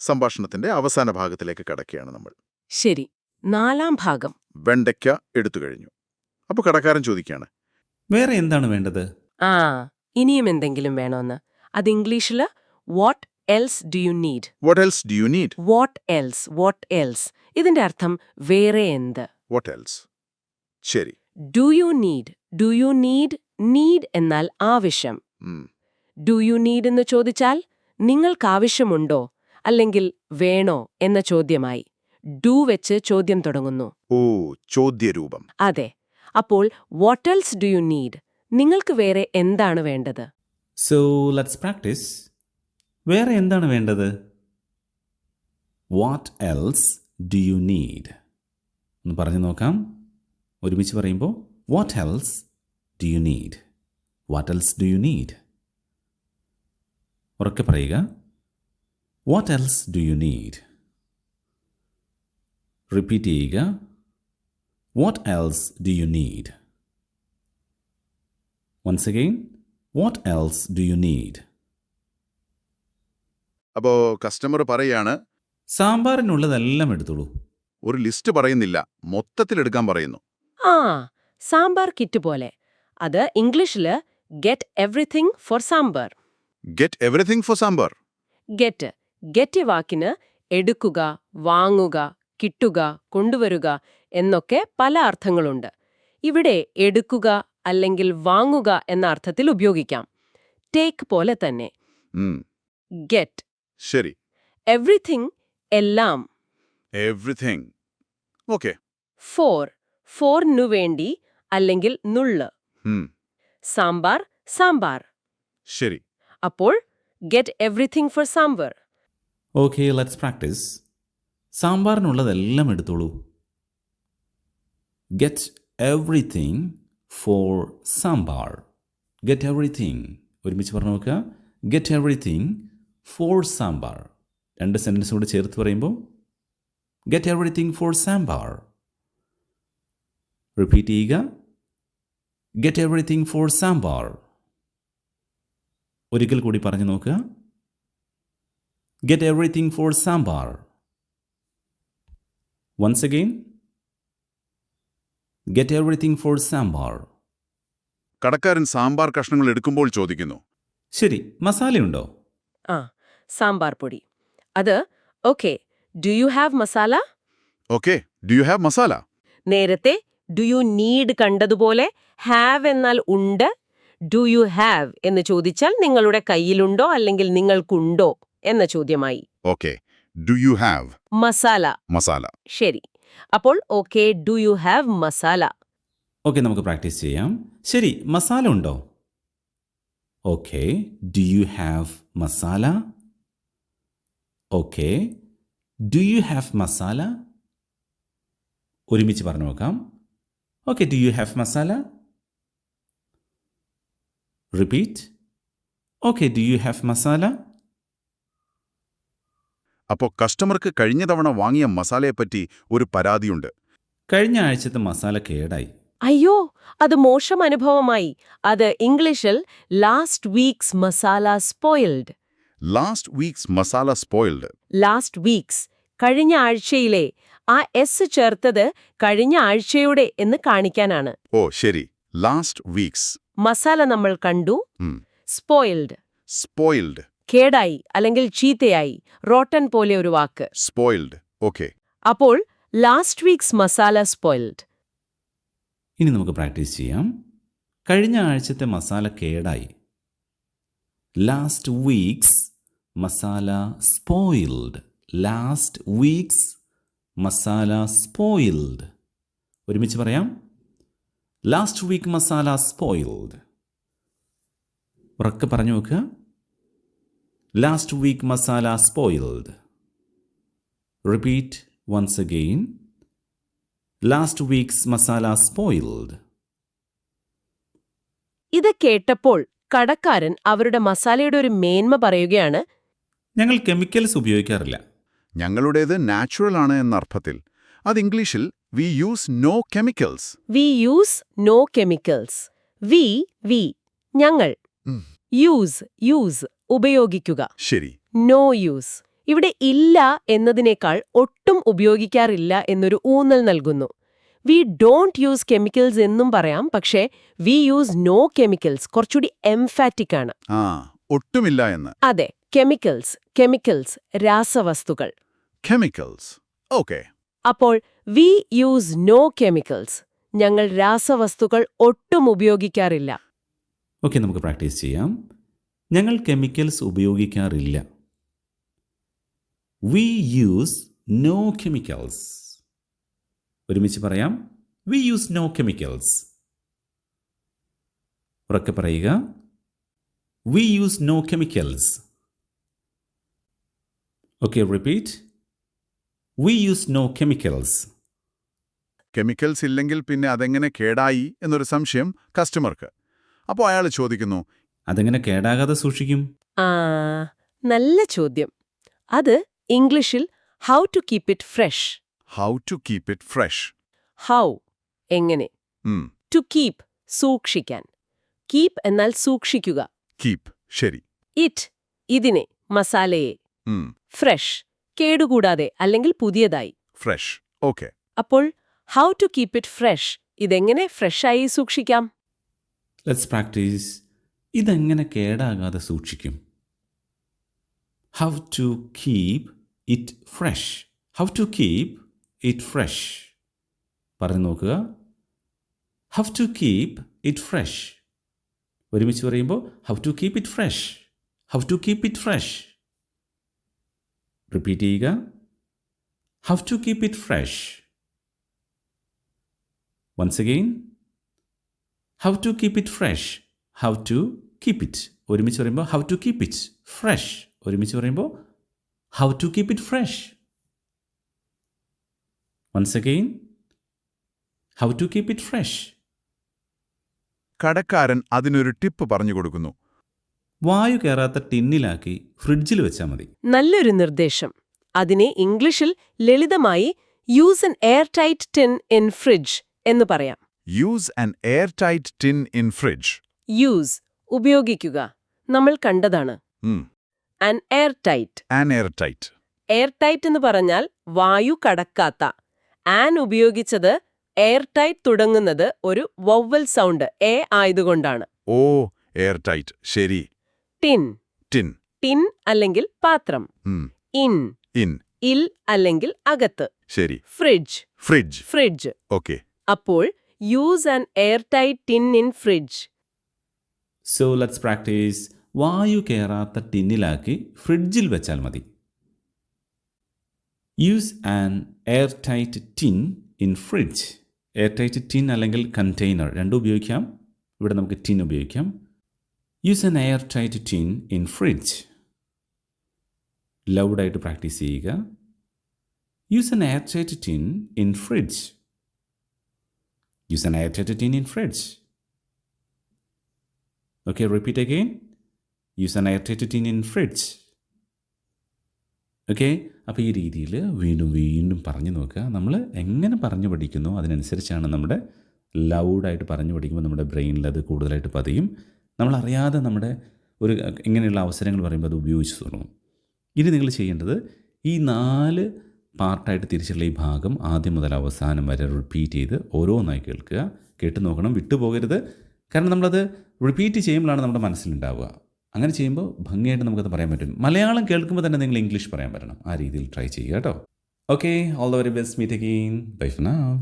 സംഭാഷണത്തിന്റെ അവസാന ഭാഗത്തിലേക്ക് കടക്കുകയാണ് നമ്മൾ. ശരി. നാലാം ഭാഗം. വെണ്ടയ്ക്ക എടുത്തു കഴിഞ്ഞു. അപ്പോൾ കടക്കാരൻ ചോദിക്കുകയാണ് വേറെ എന്താണ് വേണ്ടത്? ആ ഇനിയും എന്തെങ്കിലും വേണോന്ന്. അത് ഇംഗ്ലീഷിൽ what else do you need what else do you need what else what else ഇതിന്റെ അർത്ഥം വേറെ എന്ത്? വാട്ട് എൽസ് ശരി. Do you need do you need need എന്നാൽ ആവശ്യം. ഡു യു നീഡ് എന്ന് ചോദിച്ചാൽ നിങ്ങൾക്ക് ആവശ്യമുണ്ടോ അല്ലെങ്കിൽ വേണോ എന്ന ചോദ്യമായി. ഡു വെച്ച് ചോദ്യം തുടങ്ങുന്നു. ഓ ചോദ്യരൂപം. അതെ. അപ്പോൾ what else do you need നിങ്ങൾക്ക് വേറെ എന്താണ് വേണ്ടത്? സോ ലെറ്റ്സ് പ്രാക്ടീസ് വേറെ എന്താണ് വേണ്ടത്? What else do you need ഒന്ന് പറഞ്ഞു നോക്കാം. ഒരുമിച്ച് പറയുമ്പോൾ what else do you need what else do you need ഉറക്കെ പറയുക. What else do you need repeat ചെയ്യുക. What else do you need once again what else do you need അപ്പോ customer പറയാണ് സാമ്പാറിനുള്ളതെല്ലാം എടുത്തോളൂ. ഒരു ലിസ്റ്റ് പറയുന്നില്ല. മൊത്തത്തിൽ എടുക്കാൻ പറയുന്നു. ആ സാമ്പാർ കിറ്റ് പോലെ. അത് ഇംഗ്ലീഷിൽ get everything for sambar. Get everything for sambar. Get get വാക്കിന് എടുക്കുക വാങ്ങുക കിട്ടുക കൊണ്ടുവരുക എന്നൊക്കെ പല അർത്ഥങ്ങളുണ്ട്. ഇവിടെ എടുക്കുക അല്ലെങ്കിൽ വാങ്ങുക എന്ന അർത്ഥത്തിൽ ഉപയോഗിക്കാം. ടേക്ക് പോലെ തന്നെ. ഗെറ്റ് ശരി. എവ്രിഥിങ് എല്ലാം. എവ്രിഥിങ് ഓക്കെ ഫോർ ഫോറിനു വേണ്ടി അല്ലെങ്കിൽ നുള്ള്. സാമ്പാർ സാമ്പാർ. ശരി. അപ്പോൾ get everything for sambar. Okay let's practice സാമ്പാറിനുള്ളതെല്ലാം എടുത്തോളൂ. Get everything for sambar. Get everything ഒരുമിച്ച് പറഞ്ഞു നോക്കുക. Get everything for sambar. രണ്ട് സെന്റൻസ് കൂടെ ചേർത്ത് പറയുമ്പോൾ get everything for sambar. Repeat ചെയ്യുക. Get everything for sambar. ഒരിക്കൽ കൂടി പറഞ്ഞു നോക്കുക. Get everything for sambar. Once again, get everything for sambar. കടക്കാരൻ സാമ്പാർ കഷ്ണങ്ങൾ എടുക്കുമ്പോൾ ചോദിക്കുന്നു. ശരി മസാലയുണ്ടോ ആ സാമ്പാർ പൊടി. അത് okay do you have masala okay do you have masala നേരത്തെ ഡു യു നീഡ് കണ്ടതുപോലെ ഹാവ് എന്നാൽ ഉണ്ട് ഡു യു ഹാവ് എന്ന് ചോദിച്ചാൽ നിങ്ങളുടെ കയ്യിലുണ്ടോ അല്ലെങ്കിൽ നിങ്ങൾക്കുണ്ടോ? എന്ന ചോദ്യമായി. Okay do you have masala. Masala? ശരി. അപ്പോൾ okay do you have masala okay നമുക്ക് പ്രാക്ടീസ് ചെയ്യാം. ശരി മസാല ഉണ്ടോ? Okay do you have masala okay do you have masala ഒരുമിച്ച് പറഞ്ഞു നോക്കാം. Okay do you have masala repeat okay do you have masala അപ്പോൾ കസ്റ്റമർക്ക് കഴിഞ്ഞ തവണ വാങ്ങിയ മസാലയെപ്പറ്റി ഒരു പരാതിയുണ്ട്. കഴിഞ്ഞ ആഴ്ചത്തെ മസാല കേടായി. അയ്യോ അത് മോശം അനുഭവമായി. അത് ഇംഗ്ലീഷിൽ last weeks masala spoiled last weeks masala spoiled last weeks കഴിഞ്ഞ ആഴ്ചയിലെ ആ എസ് ചേർത്തത് കഴിഞ്ഞ ആഴ്ചയുടെ എന്ന് കാണിക്കാനാണ്. ഓ ശരി. ലാസ്റ്റ് വീക്സ് മസാല നമ്മൾ കണ്ടു. സ്പോയിൽഡ് സ്പോയിൽഡ് കേടായി അല്ലെങ്കിൽ ചീത്തയായി റോട്ടൻ പോലെ ഒരു വാക്ക്. സ്പോയിൽഡ് ഓക്കെ അപ്പോൾ ലാസ്റ്റ് വീക്സ് മസാല സ്പോയിൽഡ് ഇനി നമുക്ക് പ്രാക്ടീസ് ചെയ്യാം. കഴിഞ്ഞ ആഴ്ചത്തെ മസാല കേടായി. Last weeks masala spoiled last weeks masala spoiled ഒരുമിച്ച് പറയാം. ലാസ്റ്റ് വീക്ക് മസാല സ്പോയിൽഡ് ഉറക്കെ പറഞ്ഞു നോക്കുക last week masala spoiled. Repeat once again. Last week's masala spoiled. ഇത് കേട്ടപ്പോൾ കടക്കാരൻ അവരുടെ മസാലയുടെ ഒരു മേന്മ പറയുകയാണ് ഞങ്ങൾ കെമിക്കൽസ് ഉപയോഗിക്കാറില്ല ഞങ്ങളുടേത് നാച്ചുറൽ ആണ് എന്ന അർത്ഥത്തിൽ അത് ഇംഗ്ലീഷിൽ we use no chemicals we use no chemicals we we ഞങ്ങൾ. യൂസ് യൂസ് ഉപയോഗിക്കുക. ശരി. നോ യൂസ് ഇവിടെ ഇല്ല എന്നതിനേക്കാൾ ഒട്ടും ഉപയോഗിക്കാറില്ല എന്നൊരു ഊന്നൽ നൽകുന്നു. വി ഡോണ്ട് യൂസ് കെമിക്കൽസ് എന്നും പറയാം പക്ഷേ വി യൂസ് നോ കെമിക്കൽസ് കുറച്ചുകൂടി എംഫാറ്റിക് ആണ്. ആ ഒട്ടുമില്ല എന്ന്. അതെ കെമിക്കൽസ് കെമിക്കൽസ് രാസവസ്തുക്കൾ. കെമിക്കൽസ് ഓക്കെ അപ്പോൾ വി യൂസ് നോ കെമിക്കൽസ് ഞങ്ങൾ രാസവസ്തുക്കൾ ഒട്ടും ഉപയോഗിക്കാറില്ല. ഓക്കെ നമുക്ക് പ്രാക്ടീസ് ചെയ്യാം. ഞങ്ങൾ കെമിക്കൽസ് ഉപയോഗിക്കാറില്ല. വി യൂസ് നോ കെമിക്കൽസ് ഒരുമിച്ച് പറയാം. വി യൂസ് നോ കെമിക്കൽസ് ഉറക്കെ പറയുക. We use no chemicals okay repeat we use no chemicals chemicals ഇല്ലെങ്കിൽ പിന്നെ അതെങ്ങനെ കേടായി എന്നൊരു സംശയം കസ്റ്റമർക്ക് അപ്പോൾ അയാൾ ചോദിക്കുന്നു അതെങ്ങനെ കേടാകാതെ സൂക്ഷിക്കും? ആ നല്ല ചോദ്യം. അത് ഇംഗ്ലീഷിൽ how to keep it fresh how to keep it fresh how എങ്ങനെ? ടു കീപ് സൂക്ഷിക്കാൻ. കീപ് എന്നാൽ സൂക്ഷിക്കുക. കീപ് ശരി. ഇറ്റ് ഇതിനെ മസാലയെ. ഫ്രഷ് കേടുകൂടാതെ അല്ലെങ്കിൽ പുതിയതായി. ഫ്രഷ് ഓക്കെ അപ്പോൾ how to keep it fresh ഇതെങ്ങനെ ഫ്രഷായി സൂക്ഷിക്കാം? ലെറ്റ്സ് പ്രാക്ടീസ് ഇതെങ്ങനെ കേടാകാതെ സൂക്ഷിക്കും? How to keep it fresh how to keep it fresh പറഞ്ഞു നോക്കുക. How to keep it fresh ഒരുമിച്ച് പറയുമ്പോൾ how to keep it fresh how to keep it fresh repeat ചെയ്യുക. How to keep it fresh once again how to keep it fresh how to keep it ഒരുമിച്ച് പറയുമ്പോൾ how to keep it fresh ഒരുമിച്ച് പറയുമ്പോൾ how to keep it fresh once again how to keep it fresh കടക്കാരൻ അതിനൊരു tip പറഞ്ഞു കൊടുക്കുന്നു. വായു കയറാത്ത ടിന്നിലാക്കി ഫ്രിഡ്ജിൽ വെച്ചാൽ മതി. നല്ലൊരു നിർദ്ദേശം. അതിനെ ഇംഗ്ലീഷിൽ ലളിതമായി use an airtight tin in fridge എന്ന് പറയാം. Use an airtight tin in fridge use ഉപയോഗിക്കുക. നമ്മൾ കണ്ടതാണ്. An airtight an airtight airtight എന്ന് പറഞ്ഞാൽ വായു കടക്കാത്ത. ആൻ ഉപയോഗിച്ചത് എയർ ടൈറ്റ് തുടങ്ങുന്നത് ഒരു വവ്വൽ സൗണ്ട് എ ആയതുകൊണ്ടാണ്. ഓ എയർ ടൈറ്റ് ശരി. ടിൻ ടിൻ ടിൻ അല്ലെങ്കിൽ പാത്രം. ഇൻ ഇൻ ഇൽ അല്ലെങ്കിൽ അകത്ത്. ശരി. ഫ്രിഡ്ജ് ഫ്രിഡ്ജ് ഫ്രിഡ്ജ് ഓക്കെ അപ്പോൾ use an airtight tin in fridge so let's practice വായു കയറാത്ത ടിന്നിലാക്കി ഫ്രിഡ്ജിൽ വെച്ചാൽ മതി. Use an airtight tin in fridge airtight tin അല്ലെങ്കിൽ കണ്ടെയ്നർ രണ്ടും ഉപയോഗിക്കാം. ഇവിടെ നമുക്ക് ടിൻ ഉപയോഗിക്കാം. Use an airtight tin in fridge ലൗഡായിട്ട് practice ചെയ്യുക. Use an airtight tin in fridge use an airtight tin in fridge Okay, repeat again. Use an airtight tin in fridge. Okay അപ്പോൾ ഈ രീതിയിൽ വീണ്ടും വീണ്ടും പറഞ്ഞു നോക്കുക. നമ്മൾ എങ്ങനെ പറഞ്ഞു പഠിക്കുന്നോ അതിനനുസരിച്ചാണ് നമ്മുടെ ലൗഡായിട്ട് പറഞ്ഞു പഠിക്കുമ്പോൾ നമ്മുടെ ബ്രെയിനിൽ അത് കൂടുതലായിട്ട് പതിയും. നമ്മളറിയാതെ നമ്മുടെ ഒരു ഇങ്ങനെയുള്ള അവസരങ്ങൾ പറയുമ്പോൾ അത് ഉപയോഗിച്ച് തുടങ്ങും. ഇനി നിങ്ങൾ ചെയ്യേണ്ടത് ഈ നാല് പാർട്ടായിട്ട് തിരിച്ചുള്ള ഈ ഭാഗം ആദ്യം മുതൽ അവസാനം വരെ റിപ്പീറ്റ് ചെയ്ത് ഓരോന്നായി കേൾക്കുക. കേട്ട് നോക്കണം. വിട്ടുപോകരുത്. കാരണം നമ്മളത് റിപ്പീറ്റ് ചെയ്യുമ്പോഴാണ് നമ്മുടെ മനസ്സിലുണ്ടാവുക. അങ്ങനെ ചെയ്യുമ്പോൾ ഭംഗിയായിട്ട് നമുക്കത് പറയാൻ പറ്റും. മലയാളം കേൾക്കുമ്പോൾ തന്നെ നിങ്ങൾ ഇംഗ്ലീഷ് പറയാൻ പറ്റണം. ആ രീതിയിൽ ട്രൈ ചെയ്യുക കേട്ടോ. Okay all the very best meet again bye for now